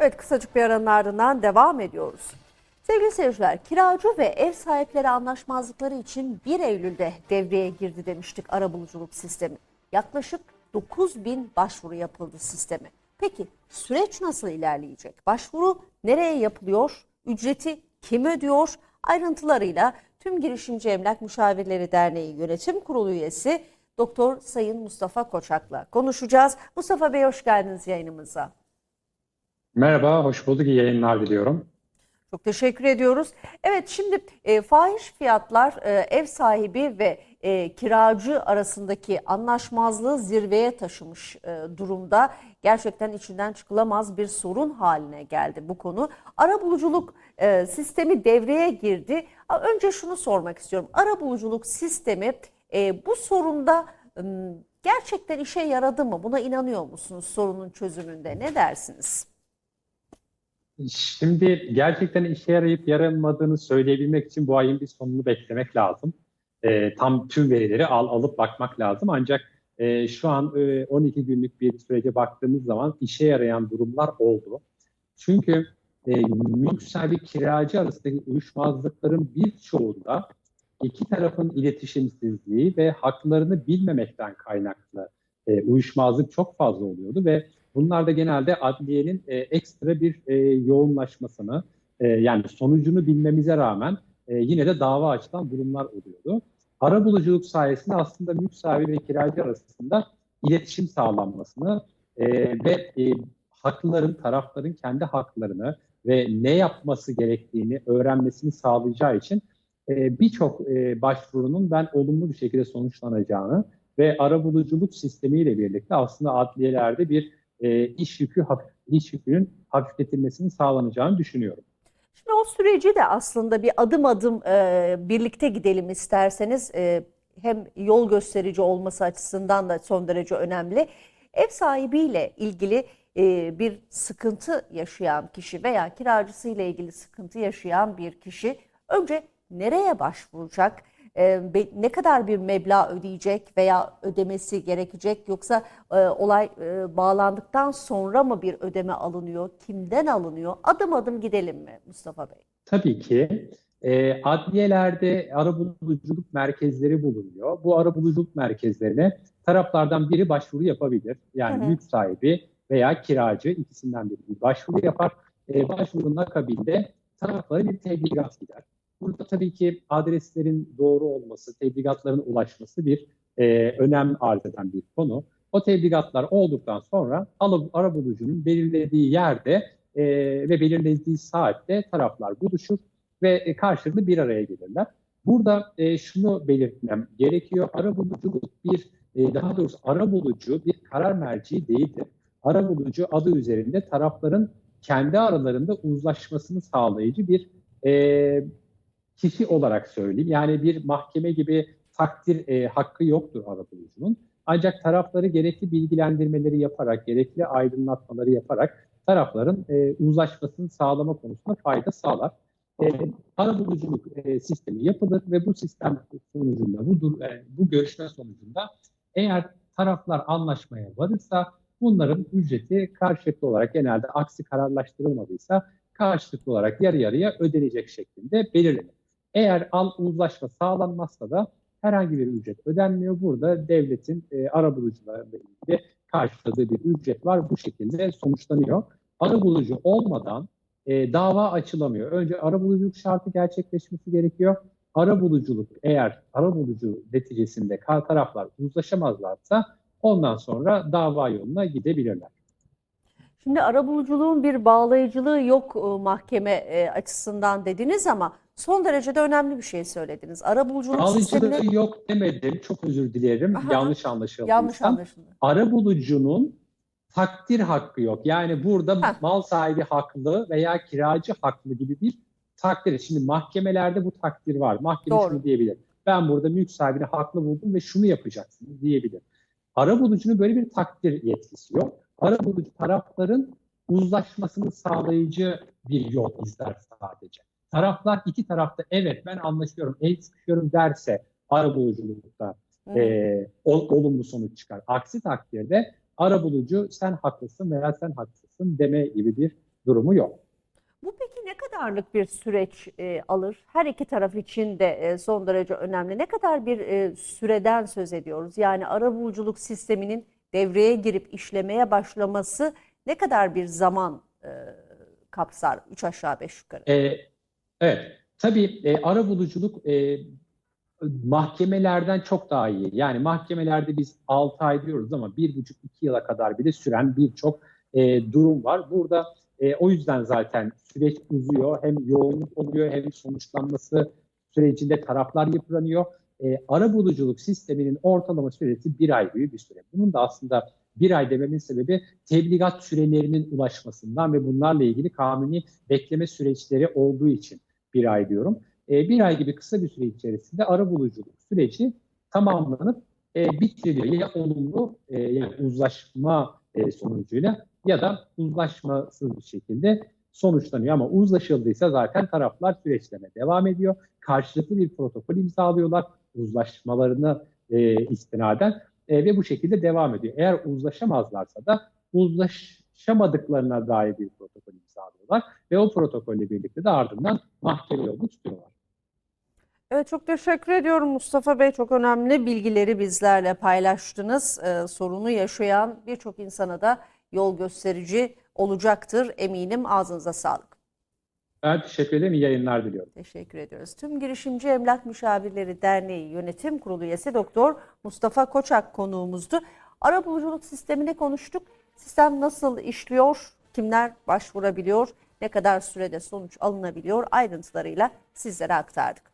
Evet kısacık bir aranın ardından devam ediyoruz. Sevgili seyirciler, kiracı ve ev sahipleri anlaşmazlıkları için 1 Eylül'de devreye girdi demiştik arabuluculuk sistemi. Yaklaşık 9 bin başvuru yapıldı sisteme. Peki süreç nasıl ilerleyecek? Başvuru nereye yapılıyor? Ücreti kim ödüyor? Ayrıntılarıyla Tüm Girişimci Emlak Müşavirleri Derneği Yönetim Kurulu üyesi Doktor Sayın Mustafa Koçak'la konuşacağız. Mustafa Bey hoş geldiniz yayınımıza. Merhaba, hoş bulduk. İyi yayınlar diliyorum. Çok teşekkür ediyoruz. Evet şimdi e, fahiş fiyatlar e, ev sahibi ve e, kiracı arasındaki anlaşmazlığı zirveye taşımış e, durumda. Gerçekten içinden çıkılamaz bir sorun haline geldi bu konu. Arabuluculuk e, sistemi devreye girdi. Önce şunu sormak istiyorum. Arabuluculuk sistemi e, bu sorunda m, gerçekten işe yaradı mı? Buna inanıyor musunuz sorunun çözümünde? Ne dersiniz? Şimdi gerçekten işe yarayıp yaramadığını söyleyebilmek için bu ayın bir sonunu beklemek lazım. Ee, tam tüm verileri al, alıp bakmak lazım. Ancak e, şu an e, 12 günlük bir sürece baktığımız zaman işe yarayan durumlar oldu. Çünkü e, mülk sahibi kiracı arasındaki uyuşmazlıkların birçoğunda iki tarafın iletişimsizliği ve haklarını bilmemekten kaynaklı e, uyuşmazlık çok fazla oluyordu ve bunlar da genelde adliyenin e, ekstra bir e, yoğunlaşmasını e, yani sonucunu bilmemize rağmen e, yine de dava açılan durumlar oluyordu. Arabuluculuk sayesinde aslında mülk sahibi ve kiracı arasında iletişim sağlanmasını e, ve e, hakların, tarafların kendi haklarını ve ne yapması gerektiğini öğrenmesini sağlayacağı için e, birçok e, başvurunun ben olumlu bir şekilde sonuçlanacağını ve arabuluculuk sistemiyle birlikte aslında adliyelerde bir e, iş yükü iş yükünün hafifletilmesinin sağlanacağını düşünüyorum. Şimdi o süreci de aslında bir adım adım e, birlikte gidelim isterseniz. E, hem yol gösterici olması açısından da son derece önemli. Ev sahibiyle ilgili e, bir sıkıntı yaşayan kişi veya kiracısıyla ilgili sıkıntı yaşayan bir kişi önce nereye başvuracak? E, be- ne kadar bir meblağ ödeyecek veya ödemesi gerekecek yoksa e, olay e, bağlandıktan sonra mı bir ödeme alınıyor? Kimden alınıyor? Adım adım gidelim mi Mustafa Bey? Tabii ki e, adliyelerde arabuluculuk merkezleri bulunuyor. Bu arabuluculuk merkezlerine taraflardan biri başvuru yapabilir. Yani mülk sahibi veya kiracı ikisinden biri bir başvuru yapar. E, başvurunun akabinde taraflara bir tebligat gider. Burada tabii ki adreslerin doğru olması, tebligatların ulaşması bir e, önem arz eden bir konu. O tebligatlar olduktan sonra arabulucunun belirlediği yerde e, ve belirlediği saatte taraflar buluşur ve e, karşılıklı bir araya gelirler. Burada e, şunu belirtmem gerekiyor. Arabuluculuk bir, e, daha doğrusu arabulucu bir karar merci değildir. Arabulucu adı üzerinde tarafların kendi aralarında uzlaşmasını sağlayıcı bir e, kişi olarak söyleyeyim. Yani bir mahkeme gibi takdir e, hakkı yoktur arabulucunun. Ancak tarafları gerekli bilgilendirmeleri yaparak, gerekli aydınlatmaları yaparak tarafların e, uzlaşmasını sağlama konusunda fayda sağlar. E, arabuluculuk e, sistemi yapılır ve bu sistem sonucunda, bu, e, bu görüşme sonucunda eğer taraflar anlaşmaya varırsa bunların ücreti karşılıklı olarak genelde aksi kararlaştırılmadıysa karşılıklı olarak yarı yarıya ödenecek şeklinde belirlenir. Eğer al uzlaşma sağlanmazsa da herhangi bir ücret ödenmiyor. Burada devletin e, arabulucularla ilgili karşıladığı bir ücret var. Bu şekilde sonuçlanıyor. Arabulucu olmadan e, dava açılamıyor. Önce arabuluculuk şartı gerçekleşmesi gerekiyor. Arabuluculuk eğer arabulucu neticesinde taraflar uzlaşamazlarsa ondan sonra dava yoluna gidebilirler. Şimdi arabuluculuğun bir bağlayıcılığı yok e, mahkeme e, açısından dediniz ama son derece de önemli bir şey söylediniz. Arabuluculuk sistemini Alıcılığı yok demedim. Çok özür dilerim. Aha. Yanlış anlaşıldıysam. yanlış anlaşıldı. arabulucunun takdir hakkı yok. Yani burada Heh. mal sahibi haklı veya kiracı haklı gibi bir takdir. Şimdi mahkemelerde bu takdir var. Mahkeme Doğru. şunu diyebilir. Ben burada mülk sahibini haklı buldum ve şunu yapacaksınız diyebilir. Arabulucunun böyle bir takdir yetkisi yok. Arabulucu tarafların uzlaşmasını sağlayıcı bir yol izler sadece. Taraflar iki tarafta evet ben anlaşıyorum, el sıkışıyorum derse arabuluculukta Hı. e, ol- olumlu sonuç çıkar. Aksi takdirde arabulucu sen haklısın veya sen haklısın deme gibi bir durumu yok. Bu peki ne kadarlık bir süreç e, alır? Her iki taraf için de e, son derece önemli. Ne kadar bir e, süreden söz ediyoruz? Yani arabuluculuk sisteminin devreye girip işlemeye başlaması ne kadar bir zaman e, kapsar? Üç aşağı beş yukarı. E, evet, tabii e, arabuluculuk e, mahkemelerden çok daha iyi. Yani mahkemelerde biz 6 ay diyoruz ama 1,5-2 yıla kadar bile süren birçok e, durum var. Burada e, o yüzden zaten süreç uzuyor. Hem yoğunluk oluyor hem sonuçlanması sürecinde taraflar yıpranıyor. E, arabuluculuk sisteminin ortalama süresi bir ay gibi bir süre. Bunun da aslında bir ay dememin sebebi tebligat sürelerinin ulaşmasından ve bunlarla ilgili kanuni bekleme süreçleri olduğu için bir ay diyorum. E, bir ay gibi kısa bir süre içerisinde arabuluculuk süreci tamamlanıp e, bitiriliyor. Ya olumlu e, yani uzlaşma e, sonucuyla ya da uzlaşmasız bir şekilde sonuçlanıyor. Ama uzlaşıldıysa zaten taraflar süreçlerine devam ediyor. Karşılıklı bir protokol imzalıyorlar uzlaşmalarını e, istinaden e, ve bu şekilde devam ediyor. Eğer uzlaşamazlarsa da uzlaşamadıklarına dair bir protokol imzalıyorlar ve o protokolle birlikte de ardından mahkeme yolunu tutuyorlar. Evet çok teşekkür ediyorum Mustafa Bey. Çok önemli bilgileri bizlerle paylaştınız. Ee, sorunu yaşayan birçok insana da yol gösterici olacaktır eminim. Ağzınıza sağlık. Ben teşekkür ederim. İyi yayınlar diliyorum. Teşekkür ediyoruz. Tüm Girişimci Emlak Müşavirleri Derneği Yönetim Kurulu üyesi Doktor Mustafa Koçak konuğumuzdu. Arabuluculuk sistemini konuştuk. Sistem nasıl işliyor? Kimler başvurabiliyor? Ne kadar sürede sonuç alınabiliyor? Ayrıntılarıyla sizlere aktardık.